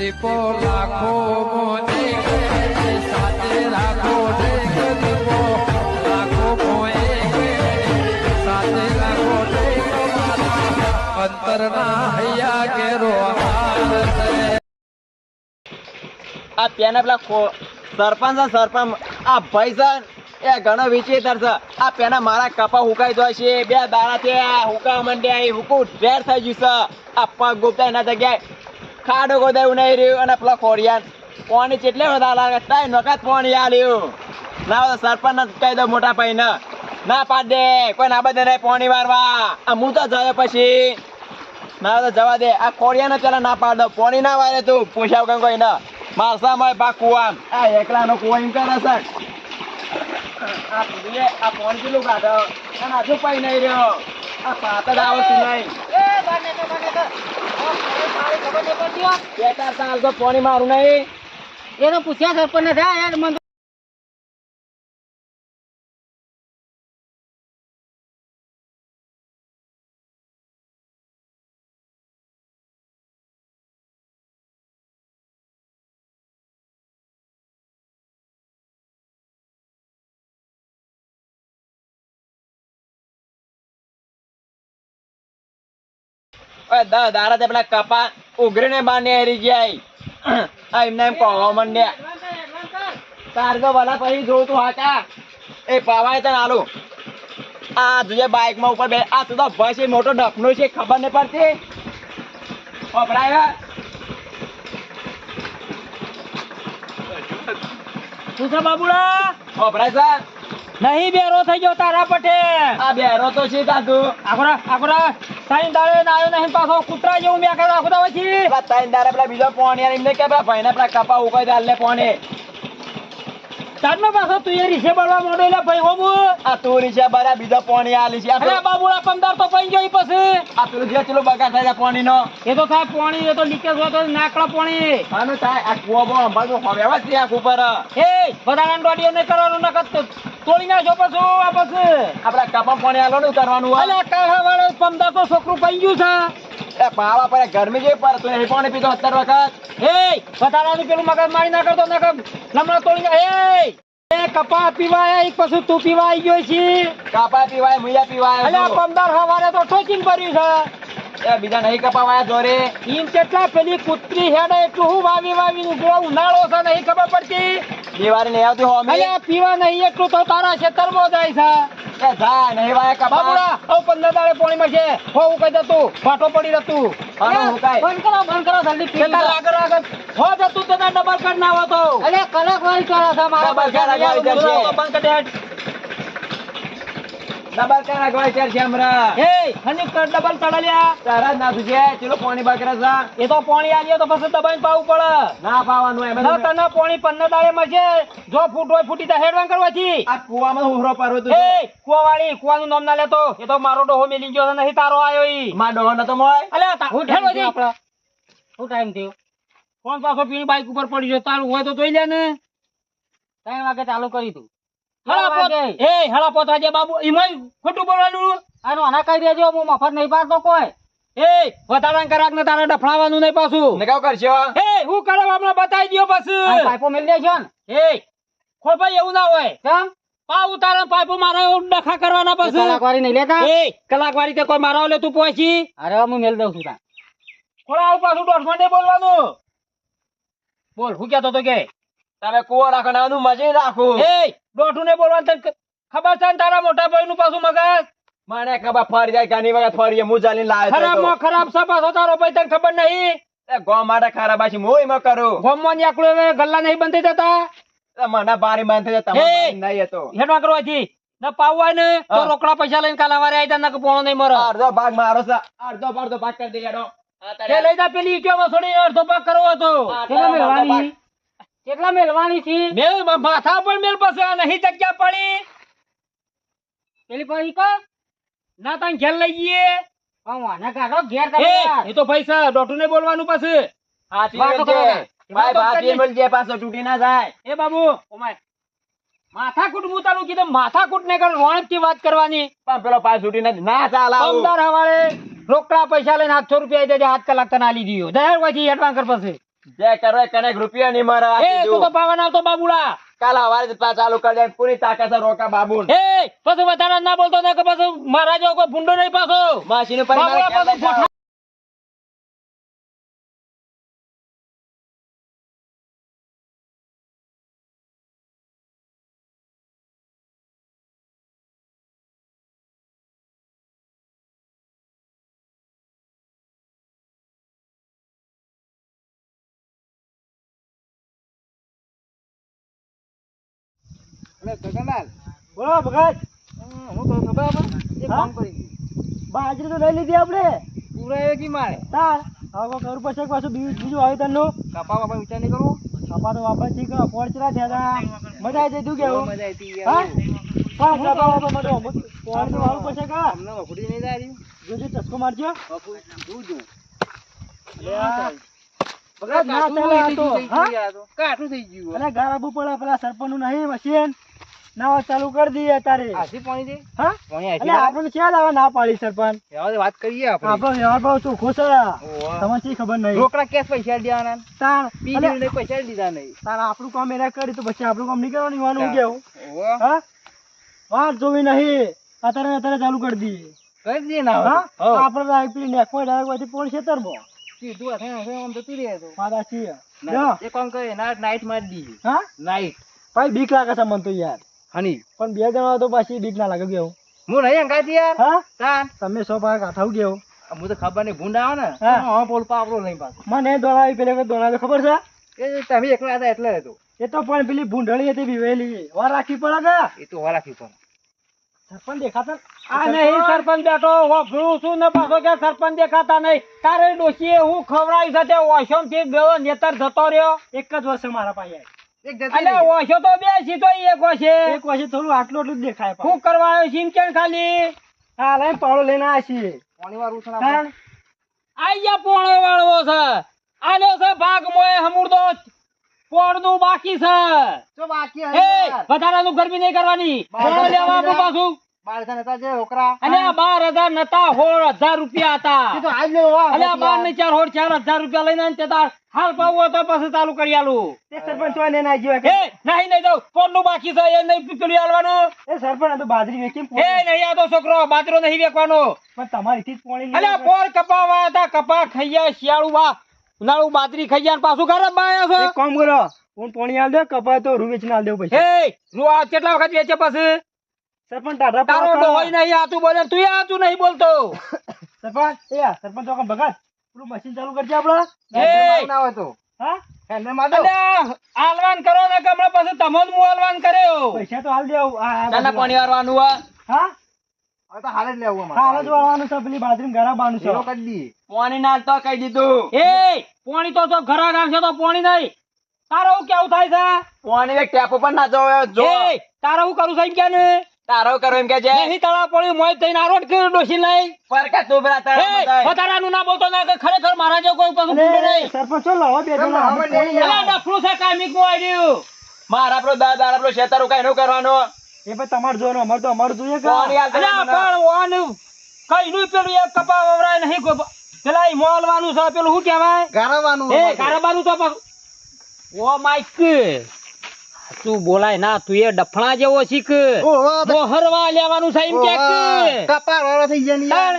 સાથે રાખો આ પેને પેલા સરપંચ સરપંચ. આ ભાઈ છે, એ ઘણો વિચિત્ર છે. આ પેના મારા કપા હુકાઈ જાય છે. બે દાડા છે હુકા મંડ્યા હુકું ઢેર થઈ ગયું છે. આ પગ ગુપ્તા એના જગ્યાએ ખાડો ગોદાયું નહીં રહ્યું અને પેલા ખોડિયાન પાણી ચેટલે બધા લાગે તાય નોકાત પાણી આલ્યું ના બધા સરપંચ કહી દો મોટા ભાઈને. ના પાડ દે, કોઈ ના બધે નહીં પાણી વારવા. આ હું તો જયો પછી. ના તો જવા દે. આ ખોડિયાને પેલા ના પાડ દો પાણી ના વારે તું. પૂછાવ કઈ કોઈ ના મારસા મળે પા કુવામ આ એકલાનો કુવો એમ કરે સર આ આ પાણી કેટલું કાઢો? અને હજુ પાઈ નહીં રહ્યો. આ પાતળ આવતું નહીં બે ચાર સાલ તો પાણી મારું નહીં. એનો પૂછ્યા સરપંચ ને થયા યાર મને તે પેલા કપા ઉઘરીને બાને હરી ગયા આ એમને એમ કહો મંડ્યા તારગો વાલા પછી જોઉં તું હાકા એ પાવાય તને આલુ. આ તુજે બાઇકમાં ઉપર બે. આ તું તો બસ છે મોટો ડફનો છે ખબર નહીં પડતી. વપરાય શું છે બાબુડા? પકડાય સર નહીં બેરો થઈ ગયો તારા પટે આ બેરો તો છે તાતું આખરા આખરા સાઈન દાડે નાયો નહીં પાછો કૂતરા જેવું મેં કર્યો આખરા પછી પેલા ત્રણ દાડા પેલા બીજો પોણી આલે એમને કે પેલા ભાઈને પેલા કપા ઉકાઈ દે આલે પોણી. તારનો પાછો તું એ રીસે બળવા મોડો એટલે ભાઈ હોમુ આ તુરી છે બરા બીજો પોણી આલી છે. આ અરે બાબુડા પંદર તો પઈ ગયો પછી. આ પેલું જે ચેલો બગાડ થાય છે પોણીનો. એ તો થાય પાણી એ તો લીકેજ હોય તો નાકડા પાણી. આનું થાય આ કુવો હવે વ્યવસ્થિત આખ ઉપર એ દોડીઓ નહીં કરવાનું નકર તો તોડી નાખજો પછી. પછી આપડા કપા પાણી આલો નું કરવાનું અલ્યા કાઢા વાળો પંદર તો છોકરું પઈ ગયું છે. એ પાવા પર ગરમી જે પર તું એ પાણી પીધો અત્યાર વખત. એ વધારાનું પેલું મગજ મારી ના કરતો નકર લમણા તોડી હે એ એ કપા પીવાય એક પછી તું પીવા આવી ગયો છે. કપા પીવાય મુયા પીવાય. અલ્યા પંદર હવારે તો ઠોકીને ભર્યું એ બીજા નહીં કપાવાયા જોરે. ઈમ કેટલા પેલી કૂતરી હેડે એટલું હું વાવી વાવી નું ગોળ ઉનાળો છે નહીં ખબર પડતી? દિવાળી લઈ આવતી હોમી અલ્યા પીવા નહીં એટલું તો તારા ખેતરમાં જાય છે. એ જા નહીં વાય કપા. બાબુડા ઓ પંદર દાડે પાણી છે હો હું કહી દતું ફાટો પડી જતું હું હુકાય. બંધ કરો બંધ કરો જલ્દી પી આગળ આગળ. હો જતું તો ડબલ કર ના હોતો અલ્યા કલાક વાળી કરો છે મારા કર આગળ કરશે. બંધ કરી ડબલ કર આગળ ચાર હમણાં એ હની ડબલ ચડાલ્યા. તારા ના સુજે ચલો પાણી બગડે જા એ તો પાણી આલ્યો તો પછી દબાઈને પાવું પડે. ના પાવાનું એમ ના તને પાણી પન્ન દાળે મળશે. જો ફૂટ હોય ફૂટી તા હેડવાન કરવાથી. આ કુવામાં ઉહરો પારવો તું એ કુવાવાળી કુવાનું નામ ના લેતો. એ તો મારો ડોહો મેલી ગયો નહીં તારો આયો ઈ. માં ડોહો નતો મોય અલ્યા હું ઠેલો જઈ શું ટાઈમ થયો? કોણ પાછો પીણી બાઈક ઉપર પડી ગયો તારું હોય તો જોઈ લે ને. ત્રણ વાગે ચાલુ કરી તું એ હળાપોત આજે બાબુ ઈમાં ખોટું બોલવાનું આનો આના કહી દેજો હું મફત નહીં પાડતો કોઈ. એ વધારા કરાક ને તારા ડફડાવાનું નહીં પાછું. ને કાવ કરશો એ હું કરે આપણે બતાવી દો પછી. પાઇપો મેલ દેજો ને. એ ખોલ ભાઈ એવું ના હોય. કેમ? પા ઉતારે પાઇપો મારા ડખા કરવાના પછી. કલાકવારી નહીં લેતા? એ કલાકવારી તે કોઈ મારા લે તું પહોંચી. અરે હું મેલ દઉં છું તા ખોળા આવું પાછું દોઢ મંડે બોલવાનું. બોલ હું કહેતો તો કે તમે કુવો રાખો ને આનું મજી રાખું. એ દોઢું ને બોલવાનું તને ખબર છે તારા મોટા ભાઈ નું પાછું મગજ? મને ખબર ફરી જાય ઘણી વખત ફરી હું ચાલીને લાવે ખરાબમાં ખરાબ છે પાછો તારો ભાઈ તને ખબર નહીં? ગો માટે ખરાબ છે હું એમાં કરું. ગોમમાં આકડું ગલ્લા નહીં બંધ થઈ જતા? મને બારી બાંધ થઈ! તમારે નહીં હતો. હેડવા કરવાથી ન પાવવા ને તો રોકડા પૈસા લઈને કાલા વારે આવી તને પોણો નહીં મરો. અડધો ભાગ મારો છે. અડધો અડધો ભાગ કરી દે હેડો. લઈ જા પેલી ઈટીઓમાં છોડી અડધો પાક કરવો હતો. કેટલા મેલવાની? છે? મેલ માથા પર મેલ પાસે નહીં જગ્યા પડી. પેલી પડી કો. ના તને ઘેર લઈ જઈએ. કરે એ તો પૈસા ડોટુ ને બોલવાનું પછી. હાથી વાતો મેલજે. કરો ભાઈ વાતો ભાથી જે પાછો તૂટી ના જાય. એ બાબુ. ઓમાય માથાકૂટ તારું કીધું માથાકૂટ ને કર રોણકથી વાત કરવાની. પણ પેલો પાસ છૂટી નથી ના ચાલ આવું. હવાળે રોકડા પૈસા લઈને આઠસો રૂપિયા દેજે હાથ કલાક તને આલી દીધો. દહેર પછી એડવાન્સ કર પછી. જે કરો કનેક રૂપિયા નહીં મારે એ તું તો. પાવાના આવતો બાબુડા. કાલ સવારે જ ચાલુ કરી દે પૂરી તાકાત રોકા બાબુ એ પછી વધારે ના બોલતો ને કે પછી મારા જેવો કોઈ ભૂંડો નહીં પાછો. માસીનું પરી મારે બોલો ભગત. હું તો ખબર કરી. બાજરી તો લઈ લીધી આપણે. પૂરા કી મારે? તાર હવે કરું પછી પાછું બીજું બીજું આવ્યું તનનું કપા બાપા વિચાર નહીં કરું કપા તો બાપા ઠીક પોળચરા થયા હતા મજા આવી તું કેવું મજા આવી હા? પણ કપા બાપા મને પોળ વાળું પછી કા? અમને વખુડી નહીં જાય જોજો ચસ્કો મારજો. જોજો ભગત ના ચાલે આ તો. કાઠું થઈ ગયું અને ગારાબુ પડે પેલા સરપંચનું નહીં મશીન. નાવા ચાલુ કરી દઈએ તારે આસી પાણી દે? હા? એટલે આપણને ક્યાં લાવા ના પાડી સરપંચ. વાત કરીએ આપણે. આપણો વ્યવહાર બહુ ચોખ્ખો છે તમને શી ખબર નહીં? રોકડા કેસ પૈસા દેવાના તાણ પૈસા લીધા નહીં. તાણ આપણું કામ એના કરી તો પછી આપણું કામ નહીં કરવાનું ઈવાનું કેવું? હા? વાત જોવી નહીં. અત્યારે અત્યારે ચાલુ કરી દઈએ. કરી દઈએ ના હા? આપણે? પેલી નેકમાં ડાયરેક્ટ પછી પોણ ખેતરમાં. સીધું હશે આમ જતું રહે તો. મારા છીએ એક કામ કરે નાઈટ મારી દઈએ હા? નાઈટ ભાઈ બીક લાગે છે મને તો યાર. હની. પણ બે જણા તો પાછી બીક ના લાગે ગયો હું નહીં અંગાતી યાર. હા? તાન. તમે સો પાક આઠાવ ગયો હું તો ખબર નહીં ભૂંડા આવે ને. હા. પોલ પાપરો નહીં પાછો. મને દોડાવી પેલે દોડાવે ખબર છે? એ તમે એકલા હતા એટલે હતું. એ તો પણ પેલી ભૂંડળી હતી બીવેલી. વાર રાખી પડે ને એ તો વાર રાખી પડે સરપંચ દેખાતા આ નહીં સરપંચ બેઠો. વાપરું છું ને પાછો કે સરપંચ દેખાતા નહીં. તારે ડોશીએ હું ખવડાવી સાથે ઓશોમથી ગયો નેતર જતો રહ્યો. એક જ વર્ષે મારા પાસે અલે ઓશો તો બે સીધો એક વર્ષે એક વર્ષે થોડું આટલું આટલું દેખાય શું કરવા આવ્યો છે એમ કેમ ખાલી? હા લઈને પાવડો લઈને આવ્યા છીએ તાણ. આઈ જા પોણો વાળવો છે. આલ્યો છે ભાગ મોએ હમુરદો. પોણનું બાકી છે. એ વધારાનું ગરમી નહીં કરવાની. પોણો લેવા આપણું પાછું. હતા. છે વેચી છોકરો બાજરો નહીં વેકવાનો પણ તમારી કપા વાયા તા કપા ખૈયા શિયાળુ બા ઉનાળુ બાજરી ખાઈયા પાછું ખરાબ બાયા એક કામ કરો હું પોણી આલ દે કપા તો રૂ વેચીને આલ દેવું પછી. એ કેટલા વખત વેચે પછી? સરપંચ ટાટા તારો ડોહોય નહીં આતું બોલે તું આતું નહીં બોલતો. સરપંચ એ સરપંચ તો ભગત પેલું મશીન ચાલુ કરજે આપડે. એ! હા? અલ્યા આલવાન કરો ને કે પછી તમો જ આલવાન કર્યો. પૈસા તો હાલ દેવું આ- આ ચાના બાજુ. પાણી વાળવાનું હોય. હા? હાલ જ વાળવાનું છે પેલી બાજરી ગરાબાનું છે. પાણી ના તો કહી દીધું. એ! પોણી તો તો ઘરા ગાંઠે તો પોણી નહીં. તારો કેવું થાય છે? પાણી એક ટેપ ઉપર ના જો. તારો હું કરું છું ક્યાં કે ને? તારો કરો એમ કે છે નહીં તળા પડ્યું મોય થઈને આરોટ કર્યું ડોસી લઈ પર કે તું બરા તારા. વધારાનું ના બોલતો ના કે ખરેખર મારા જો કોઈ કશું અરે, નહીં. સરપંચ ચો લાવો બે જણા આપણે પોણી અલા, લેવા. ડફલું છે કામિકનું આડ્યું. મારા આપણો દાદા આપણો શેતારો કઈ નું કરવાનો એ ભાઈ તમાર જો જોવાનું અમાર તો અમાર જોઈએ કે અરે પણ ઓન કઈ નું પેલું એક કપા વવરાય નહીં કોઈ. પેલા ઈ મોલવાનું છે પેલું શું કહેવાય એ કારબાનું તો પાછું. ઓ માઈક તું બોલાય ના તું એ ડફણા જેવો શીખ. મોહરવા લેવાનું છે એમ કે તાણ.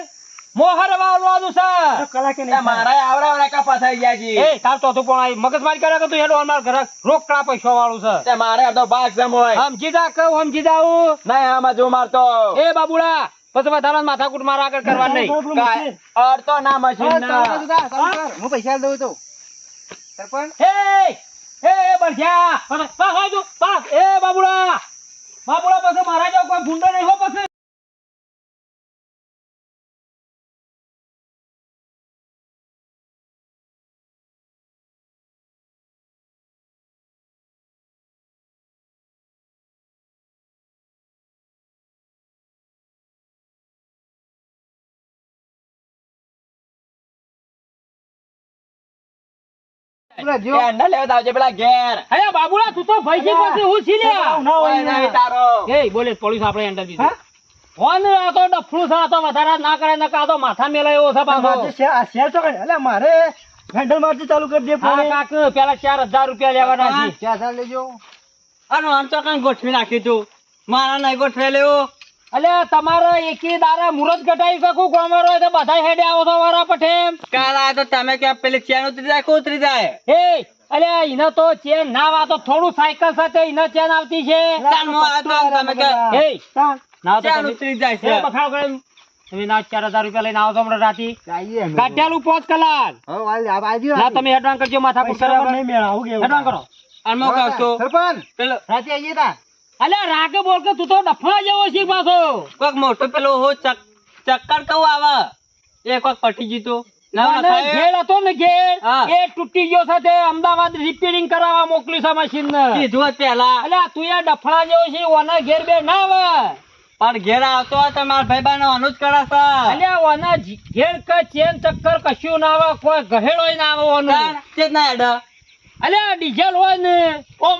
મોહર લેવાનું છે. તો કલાકે એ નહીં મારા આવરા આવરા કપા થઈ ગયા છે. એ તાર તો તું પણ મગજમારી કરે કે તું હેડો અમાર ઘરે રોકડા પૈસા વાળું છે. તે મારે અડધો ભાગ જમ હોય સમજી જા કહું સમજી જાઉં ના આમાં જો મારતો. એ બાબુડા પછી વધારાનું માથાકૂટ મારા આગળ કરવા નહીં. અડતો ના મશીન ના. દઉં તો સરપંચ? પાસ પાસ આવજો પાસ એ બાબુડા બાબુડા પછી મારા જેવો કોઈ ભૂંડો નહીં હો પછી. મારે હેન્ડલ મારતી ચાલુ કરી દે. પેલા ચાર હજાર રૂપિયા લેવાના છે. અને આમ તો ગોઠવી નાખી તું? મારા નહીં ગોઠવે લેવો અલે તમારે એકી દારા મુરત ઘટાઈ શકું કોમર હોય તો બધા હેડે આવો છો વારા પઠે કાલ આ તો તમે કે પેલી ચેન ઉતરી જાય કો ઉતરી જાય? એ અલે ઇને તો ચેન ના વા તો થોડું સાયકલ સાથે ઇને ચેન આવતી છે. તાન આ તો તમે કે એ ના તો ચેન ઉતરી જાય છે. બખાવ કરે તમે ના ચાર હજાર રૂપિયા લઈને આવો હમણાં રાતી. કાઢ્યાલું પાંચ કલાક ના તમે હેડવાન કરજો માથા પૈસા નહીં મેળ, આવું કેવું? કરો. અને હું રાતે આવીએ પેલો અલે રાકે બોલ કે તું તો ડફા જેવો છે પાછો. કોક મોટો પેલો હો ચક- ચક્કર કવ આવે. એ કોક પટી જીતો ના અને નખાય. ઘેર હતો ને ઘેર. એ તૂટી ગયો સાથે અમદાવાદ રિપેરિંગ કરાવવા મોકલી છે મશીન ને. કીધું પેલા. અલે તું એ ડફડા જેવો છે ઓના ઘેર બે ના આવે. પણ ઘેર આવતો હોય તો મારા ભાઈ બહેનો અનુજ કરે અલ્યા અલે ઓના ઘેર કે ચેન ચક્કર કશું ના આવે કોઈ ગહેડો ના આવે ઓનું. ના હેડે. અલે ડીઝલ હોય ને ઓમ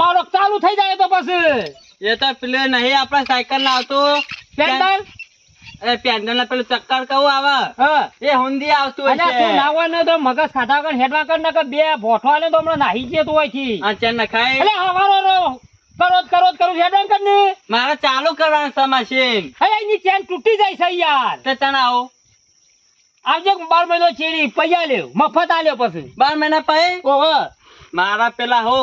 મારો ચાલુ થઈ જાય તો પછી. એ તો પેલો નહીં આપણે સાયકલ ના આવતું. પેન્ડલ એ પેન્ડલ ના પેલું ચક્કર કહું આવે. એ હુંદી આવતું હોય તું છે ને તો મગજ ખાધા કર હેડવા કર ને કે બે ભોઠો આલે તો હમણાં નાહી જતો હોય છે. આ ચેન નખાય હવારો રો. કરો હેડવા કર ને. મારે ચાલુ કરવાનું છે મશીન એની ચેન તૂટી જાય છે યાર. તે તને આવો. આવજે બાર મહિનો ચીડી પૈયા લેવ મફત આલ્યો પછી. બાર મહિના પછી? ઓહો. મારા પેલા હો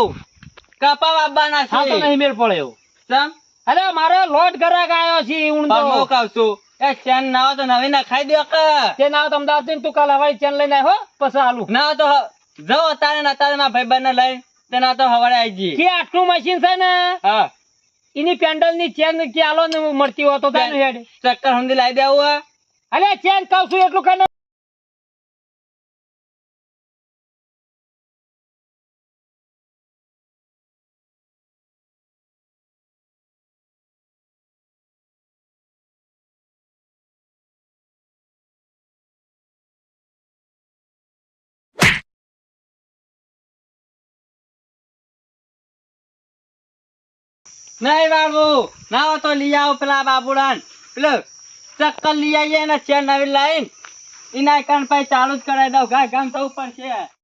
કપા વાવવાના છે તો નહીં મેળ પડે એવું. ચમ? અરે મારે લોટ ઘરાક આવ્યો છે હું તો કહું એ ચેન ના તો નવી નખાઈ દો કે. તે ના તો અમદાવાદથી તું કાલ હવાઈ ચેન લઈને આવ્યો પછી આલું ના તો જો જાઓ ના તારે મારા ભાઈ બને લઈ તેના તો હવાડે આવી જઈએ. કે આટલું મશીન છે ને? હા. એની પેન્ડલની ચેન કે આલો ને મળતી હોતો તો હેડ. ચક્કર હુંદી લાવી દેવું અરે ચેન કહું છું એટલું કને નહીં બાબુ, ના હો તો લઈ આવો પેલા બાબુડાન. પેલો ચક્કર લઈ આવીએ ને ચેન નવી લાઈન. એના કાન પછી ચાલુ જ કરાવી દઉં. ગાય ગામ થવું પડશે.